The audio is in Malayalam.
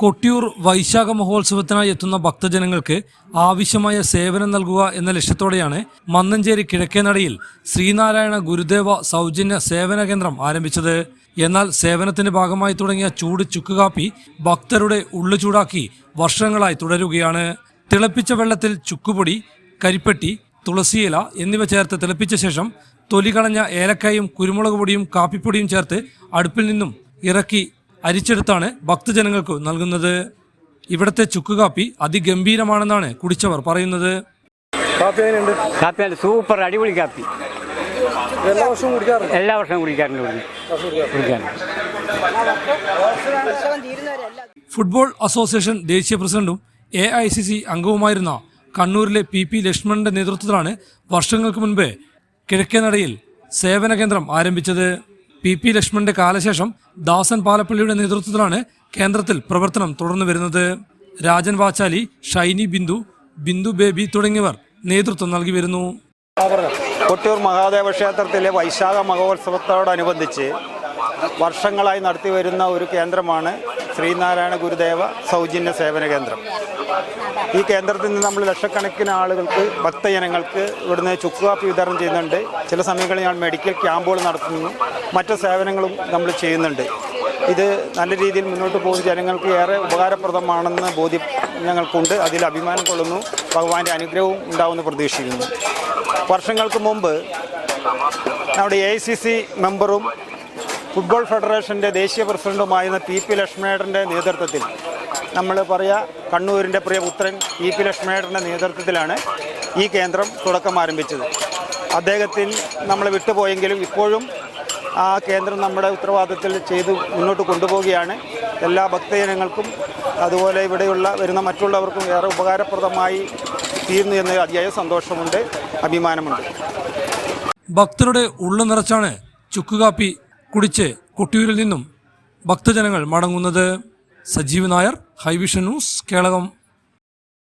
കൊട്ടിയൂർ വൈശാഖ മഹോത്സവത്തിനായി എത്തുന്ന ഭക്തജനങ്ങൾക്ക് ആവശ്യമായ സേവനം നൽകുക എന്ന ലക്ഷ്യത്തോടെയാണ് മന്നഞ്ചേരി കിഴക്കേനടയിൽ ശ്രീനാരായണ ഗുരുദേവ സൗജന്യ സേവന കേന്ദ്രം ആരംഭിച്ചത്. എന്നാൽ സേവനത്തിന്റെ ഭാഗമായി തുടങ്ങിയ ചൂട് ചുക്കുകാപ്പി ഭക്തരുടെ ഉള്ളു ചൂടാക്കി വർഷങ്ങളായി തുടരുകയാണ്. തിളപ്പിച്ച വെള്ളത്തിൽ ചുക്കുപൊടി കരിപ്പെട്ടി തുളസിയില എന്നിവ ചേർത്ത് തിളപ്പിച്ച ശേഷം തൊലി കളഞ്ഞ ഏലക്കായും കുരുമുളക് പൊടിയും കാപ്പിപ്പൊടിയും ചേർത്ത് അടുപ്പിൽ നിന്നും ഇറക്കി അരിച്ചെടുത്താണ് ഭക്തജനങ്ങൾക്ക് നൽകുന്നത്. ഇവിടത്തെ ചുക്കുകാപ്പി അതിഗംഭീരമാണെന്നാണ് കുടിച്ചവർ പറയുന്നത്. സൂപ്പർ അടിപൊളി കാപ്പി. എല്ലാ വർഷവും കുടിക്കാറുണ്ട്? എല്ലാ വർഷവും കുടിക്കാറുണ്ട്. ഫുട്ബോൾ അസോസിയേഷൻ ദേശീയ പ്രസിഡന്റും എ ഐ സി സി അംഗവുമായിരുന്ന കണ്ണൂരിലെ പി പി ലക്ഷ്മണന്റെ നേതൃത്വത്തിലാണ് വർഷങ്ങൾക്ക് മുൻപ് കിഴക്കേനടയിൽ സേവന കേന്ദ്രം ആരംഭിച്ചത്. പി പി ലക്ഷ്മണന്റെ കാലശേഷം ദാസൻ പാലപ്പള്ളിയുടെ നേതൃത്വത്തിലാണ് കേന്ദ്രത്തിൽ പ്രവർത്തനം തുടർന്നു വരുന്നത്. രാജൻ വാച്ചാലി ഷൈനി ബിന്ദു ബിന്ദു ബേബി തുടങ്ങിയവർ നേതൃത്വം നൽകി വരുന്നു. കൊട്ടിയൂർ മഹാദേവ ക്ഷേത്രത്തിലെ വൈശാഖ മഹോത്സവത്തോടനുബന്ധിച്ച് വർഷങ്ങളായി നടത്തി വരുന്ന ഒരു കേന്ദ്രമാണ് ശ്രീനാരായണ ഗുരുദേവ സൗജന്യ സേവന കേന്ദ്രം. ഈ കേന്ദ്രത്തിൽ നിന്ന് നമ്മൾ ലക്ഷക്കണക്കിന് ആളുകൾക്ക് ഭക്തജനങ്ങൾക്ക് ഇവിടുന്ന് ചുക്കുകാപ്പി വിതരണം ചെയ്യുന്നുണ്ട്. ചില സമയങ്ങളിൽ ഞാൻ മെഡിക്കൽ ക്യാമ്പുകൾ നടത്തുന്നു. മറ്റു സേവനങ്ങളും നമ്മൾ ചെയ്യുന്നുണ്ട്. ഇത് നല്ല രീതിയിൽ മുന്നോട്ട് പോകുന്ന ജനങ്ങൾക്ക് ഏറെ ഉപകാരപ്രദമാണെന്ന് ബോധ്യം ഞങ്ങൾക്കുണ്ട് അതിൽ അഭിമാനം കൊള്ളുന്നു. ഭഗവാന്റെ അനുഗ്രഹവും ഉണ്ടാവുമെന്ന് പ്രതീക്ഷിക്കുന്നു. വർഷങ്ങൾക്ക് മുമ്പ് നമ്മുടെ എ മെമ്പറും ഫുട്ബോൾ ഫെഡറേഷന്റെ ദേശീയ പ്രസിഡന്റുമായിരുന്ന പി പി ലക്ഷ്മണേടന്റെ നേതൃത്വത്തിൽ നമ്മൾ പറയുക കണ്ണൂരിന്റെ പ്രിയപുത്രൻ ഇ പി ലക്ഷ്മണേട്ടന്റെ നേതൃത്വത്തിലാണ് ഈ കേന്ദ്രം തുടക്കം ആരംഭിച്ചത്. അദ്ദേഹത്തിൽ നമ്മൾ വിട്ടുപോയെങ്കിലും ഇപ്പോഴും ആ കേന്ദ്രം നമ്മുടെ ഉത്തരവാദിത്തത്തിൽ ചെയ്ത് മുന്നോട്ട് കൊണ്ടുപോവുകയാണ്. എല്ലാ ഭക്തജനങ്ങൾക്കും അതുപോലെ ഇവിടെയുള്ള വരുന്ന മറ്റുള്ളവർക്കും ഏറെ ഉപകാരപ്രദമായി തീർന്നു എന്ന അതിയായ സന്തോഷമുണ്ട് അഭിമാനമുണ്ട്. ഭക്തരുടെ ഉള്ളു നിറച്ചാണ് ചുക്കുകാപ്പി കുടിച്ച് കുട്ടിയൂരിൽ നിന്നും ഭക്തജനങ്ങൾ മടങ്ങുന്നത്. Sajeev Nair Highvision news Kelakam.